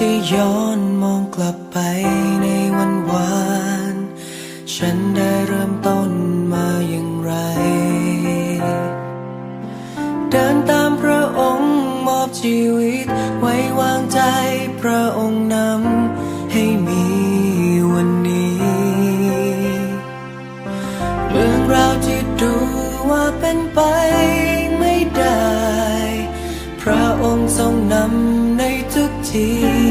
ที่ย้อนมองกลับไปในวันวาน ฉันได้เริ่มต้นมาอย่างไร เดินตามพระองค์มอบชีวิต ไว้วางใจพระองค์นำให้มีวันนี้ เรื่องราวที่ดูว่าเป็นไปไม่ได้ พระองค์ทรงนำในทุกที